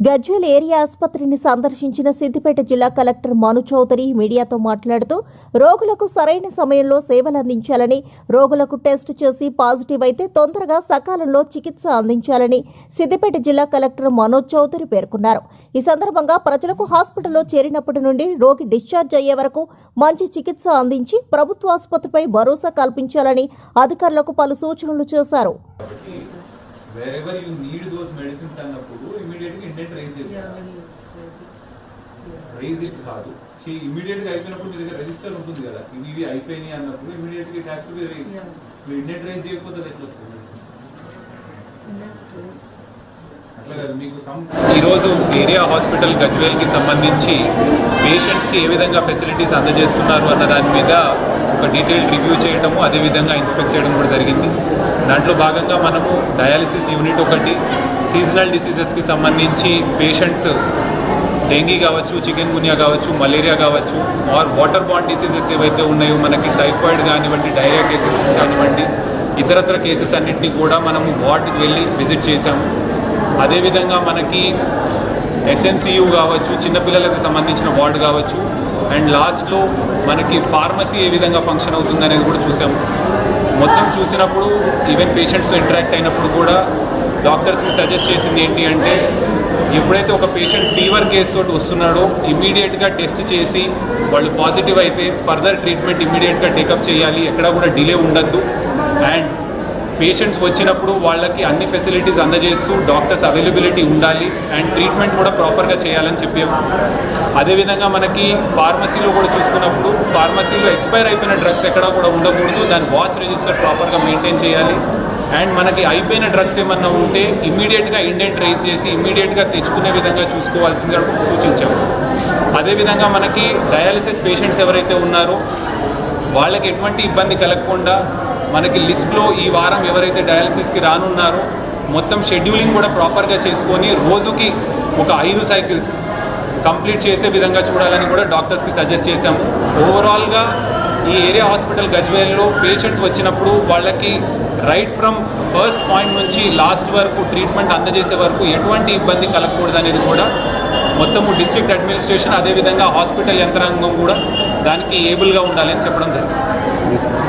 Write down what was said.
Gajwel area ఆసుపత్రిని సందర్శించిన సిద్దిపేట జిల్లా కలెక్టర్ మను చౌదరి మీడియాతో మాట్లాడుతూ రోగులకు సరైన సమయంలో సేవలు అందించాలని రోగులకు టెస్ట్ చేసి పాజిటివ్ అయితే తొందరగా సకాలంలో చికిత్స అందించాలని సిద్దిపేట జిల్లా కలెక్టర్ మనోజ్ చౌదరి పేర్కొన్నారు. ఈ సందర్భంగా ప్రజలకు హాస్పిటల్లో చేరినప్పటి నుండి రోగి డిశ్చార్జ్ అయ్యే వరకు మంచి చికిత్స అందించి ప్రభుత్వ ఆసుపత్రిపై భరోసా కల్పించాలని అధికారులకు పలు సూచనలు చేశారు. Wherever you need those medicines అన్నప్పుడు ఇమీడియట్గా ఇంటెంట్ రైజ్ చేసి Yeah, when you raise it, see, raise it కాదు. ఇమీడియట్గా అయిపోయినప్పుడు మీ దగ్గర రిజిస్టర్ ఉంటుంది కదా. ఇవి ఇవి అయిపోయినాయి అన్నప్పుడు ఇమీడియట్గా it has to be raise. మీరు ఇంటెంట్ రైజ్ చేయకపోతే అది ఎట్లా వస్తుంది అట్లా కాదు మీకు సమ్ ఈరోజు ఏరియా హాస్పిటల్ గజ్వేల్కి సంబంధించి పేషెంట్స్కి ఏ విధంగా ఫెసిలిటీస్ అందజేస్తున్నారు అన్న దాని మీద ఒక డీటెయిల్ రివ్యూ చేయడము అదేవిధంగా ఇన్స్పెక్ట్ చేయడం కూడా జరిగింది. దాంట్లో భాగంగా మనము డయాలిసిస్ యూనిట్ ఒకటి సీజనల్ డిసీజెస్కి సంబంధించి పేషెంట్స్ డెంగీ కావచ్చు చికెన్ గునియా కావచ్చు మలేరియా కావచ్చు ఆర్ వాటర్ బాండ్ డిసీజెస్ ఏవైతే ఉన్నాయో మనకి టైఫాయిడ్ కానివ్వండి డైరియా కేసెస్ కానివ్వండి ఇతరత్ర కేసెస్ అన్నింటినీ కూడా మనము వార్డుకి వెళ్ళి విజిట్ చేశాము. అదేవిధంగా మనకి ఎస్ఎన్సియు కావచ్చు చిన్నపిల్లలకు సంబంధించిన వార్డు కావచ్చు. అండ్ లాస్ట్లో మనకి ఫార్మసీ ఏ విధంగా ఫంక్షన్ అవుతుంది అనేది కూడా చూసాము. మొత్తం చూసినప్పుడు ఈవెన్ పేషెంట్స్తో ఇంటరాక్ట్ అయినప్పుడు కూడా డాక్టర్స్కి సజెస్ట్ చేసింది ఏంటి అంటే ఎప్పుడైతే ఒక పేషెంట్ ఫీవర్ కేసు తోటి వస్తున్నాడో ఇమీడియట్గా టెస్ట్ చేసి వాళ్ళు పాజిటివ్ అయితే ఫర్దర్ ట్రీట్మెంట్ ఇమీడియట్గా టేకప్ చేయాలి ఎక్కడ కూడా డిలే ఉండద్దు. అండ్ పేషెంట్స్ వచ్చినప్పుడు వాళ్ళకి అన్ని ఫెసిలిటీస్ అందజేస్తూ డాక్టర్స్ అవైలబిలిటీ ఉండాలి అండ్ ట్రీట్మెంట్ కూడా ప్రాపర్గా చేయాలని చెప్పాము అదేవిధంగా మనకి ఫార్మసీలో కూడా చూసుకున్నప్పుడు ఫార్మసీలో ఎక్స్పైర్ అయిపోయిన డ్రగ్స్ ఎక్కడా కూడా ఉండకూడదు. దాని వాచ్ రిజిస్టర్ ప్రాపర్గా మెయింటైన్ చేయాలి. అండ్ మనకి అయిపోయిన డ్రగ్స్ ఏమన్నా ఉంటే ఇమీడియట్గా ఇండెంట్ రైజ్ చేసి ఇమ్మీడియట్గా తెచ్చుకునే విధంగా చూసుకోవాల్సిందిగా సూచించాము. అదేవిధంగా మనకి డయాలిసిస్ పేషెంట్స్ ఎవరైతే ఉన్నారో వాళ్ళకి ఎటువంటి ఇబ్బంది కలగకుండా మనకి లిస్ట్లో ఈ వారం ఎవరైతే డయాలసిస్కి రానున్నారో మొత్తం షెడ్యూలింగ్ కూడా ప్రాపర్గా చేసుకొని రోజుకి ఒక ఐదు సైకిల్స్ కంప్లీట్ చేసే విధంగా చూడాలని కూడా డాక్టర్స్కి సజెస్ట్ చేశాము ఓవరాల్గా ఈ ఏరియా హాస్పిటల్ గజ్వేల్లో పేషెంట్స్ వచ్చినప్పుడు వాళ్ళకి రైట్ ఫ్రమ్ ఫస్ట్ పాయింట్ నుంచి లాస్ట్ వరకు ట్రీట్మెంట్ అందజేసే వరకు ఎటువంటి ఇబ్బంది కలగకూడదు అనేది కూడా మొత్తము డిస్ట్రిక్ట్ అడ్మినిస్ట్రేషన్ అదేవిధంగా హాస్పిటల్ యంత్రాంగం కూడా దానికి ఏబుల్గా ఉండాలని చెప్పడం జరిగింది.